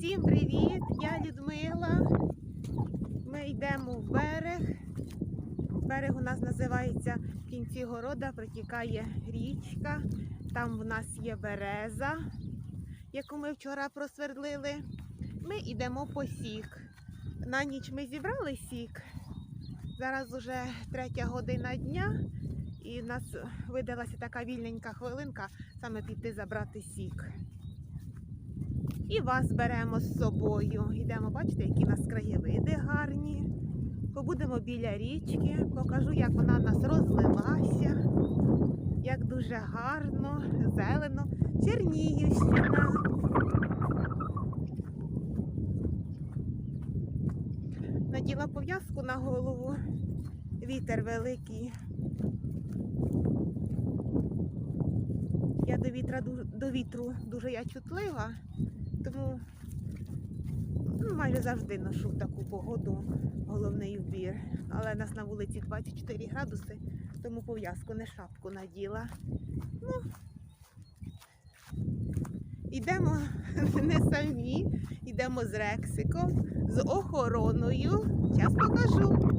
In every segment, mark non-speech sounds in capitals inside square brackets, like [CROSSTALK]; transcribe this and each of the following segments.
Всім привіт! Я Людмила. Ми йдемо в берег. Берег у нас називається в кінці города, протікає річка. Там в нас є береза, яку ми вчора просвердлили. Ми йдемо по сік. На ніч ми зібрали сік. Зараз уже третя година дня, і в нас видалася така вільненька хвилинка саме піти забрати сік. І вас беремо з собою. Йдемо, бачите, які у нас краєвиди гарні. Побудемо біля річки, покажу, як вона в нас розлилася, як дуже гарно, зелено, Чернігівщина. Наділа пов'язку на голову, вітер великий. Я до вітра до вітру дуже я чутлива, тому ну, майже завжди ношу таку погоду головний убір. Але в нас на вулиці 24 градуси, тому пов'язку не шапку наділа. Ну, йдемо [LAUGHS] не самі, йдемо з Рексиком, з охороною. Зараз покажу.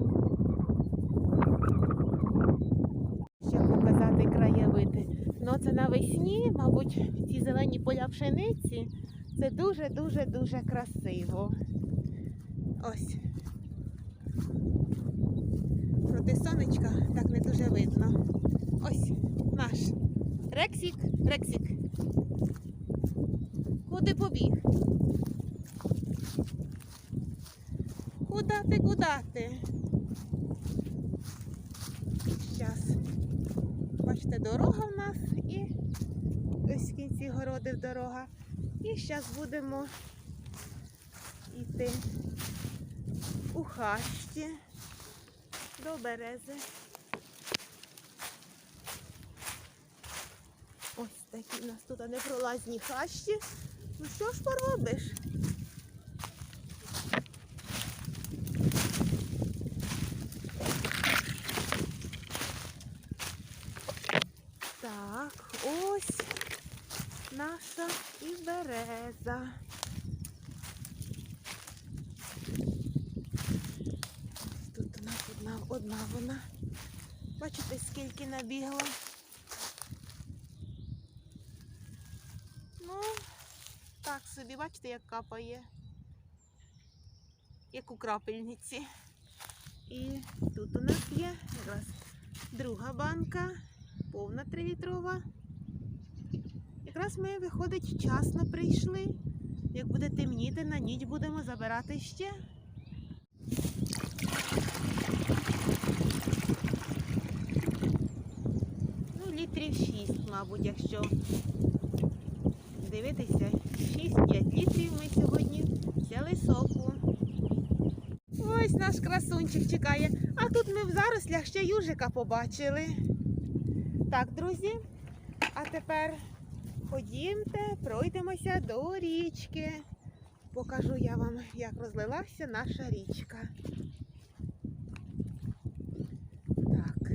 Ще показати краєвиди. Ну, це навесні, мабуть, ці зелені поля пшениці. Це дуже-дуже дуже красиво. Ось. Проти сонечка так не дуже видно. Ось наш Рексік, Рексік. Куди побіг? Куда ти, куда ти? Зараз. Бачите, дорога в нас і ось в кінці городив дорога. І зараз будемо йти у хащі до берези. Ось такі у нас тут непролазні хащі. Ну що ж поробиш? Так, ось наша і береза. Тут у нас одна, одна вона. Бачите, скільки набігло. Ну, так собі, бачите, як капає. Як у крапельниці. І тут у нас є якраз друга банка, повна трилітрова. Якраз ми, виходить, вчасно прийшли. Як буде темніти, на ніч будемо забирати ще. Ну, літрів 6, мабуть, якщо дивитися, 6-5 літрів ми сьогодні взяли соку. Ось наш красунчик чекає. А тут ми в зарослях ще южика побачили. Так, друзі, а тепер ходімте, пройдемося до річки. Покажу я вам, як розлилася наша річка. Так.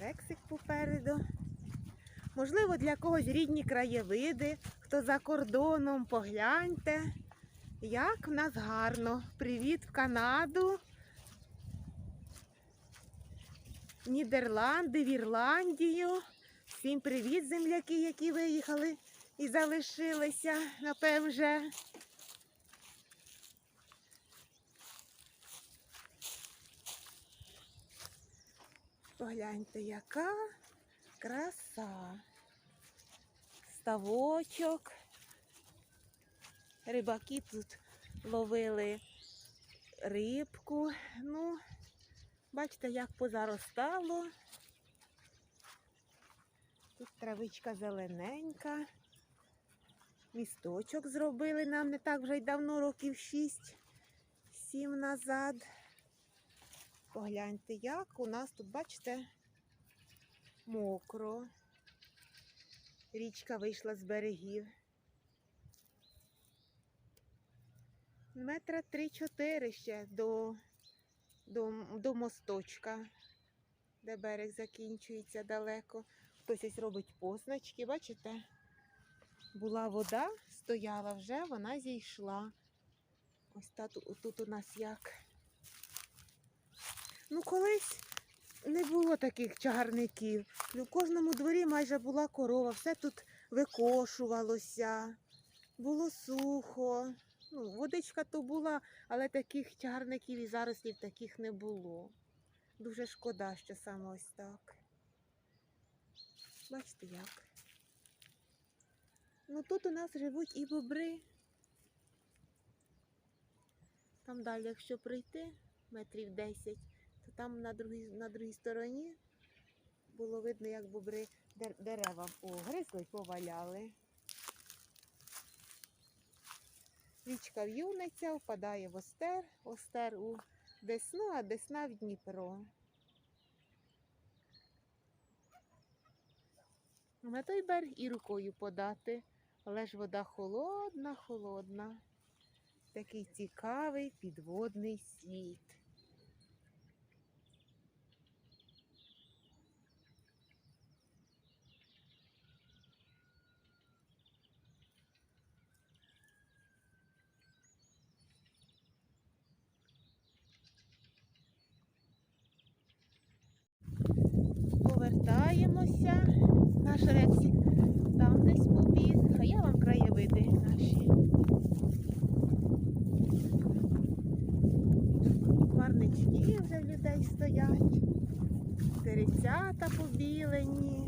Рексик попереду. Можливо, для когось рідні краєвиди, хто за кордоном, погляньте, як в нас гарно. Привіт в Канаду. в Нідерланди, в Ірландію. Всім привіт, земляки, які виїхали і залишилися, напевно. вже. Погляньте, яка краса. Ставочок. Рибаки тут ловили рибку. Ну, бачите, як позаростало. Тут травичка зелененька. Місточок зробили нам не так вже й давно, років 6-7 назад. Погляньте, як у нас тут, бачите, мокро. Річка вийшла з берегів. Метра три-чотири ще до, до, до мосточка, де берег закінчується далеко. Хтось ось робить позначки, бачите? була вода, стояла вже, вона зійшла. Ось та, тут у нас як. Ну, колись не було таких чагарників. У кожному дворі майже була корова, все тут викошувалося, було сухо. Ну, водичка то була, але таких чагарників і зарослів таких не було. Дуже шкода, що саме ось так. Бачите як. Ну тут у нас живуть і бобри. Там далі, якщо пройти метрів 10, то там на другій, на другій стороні було видно, як бобри дер- дерева погризли, поваляли. Річка В'юниця впадає в Остер, Остер у Десну, а Десна в Дніпро. На той берег і рукою подати, але ж вода холодна, холодна. Такий цікавий підводний світ. Наш Рексік там десь побіг, а я вам краєвиди наші. Парнички вже людей стоять, терецята побілені.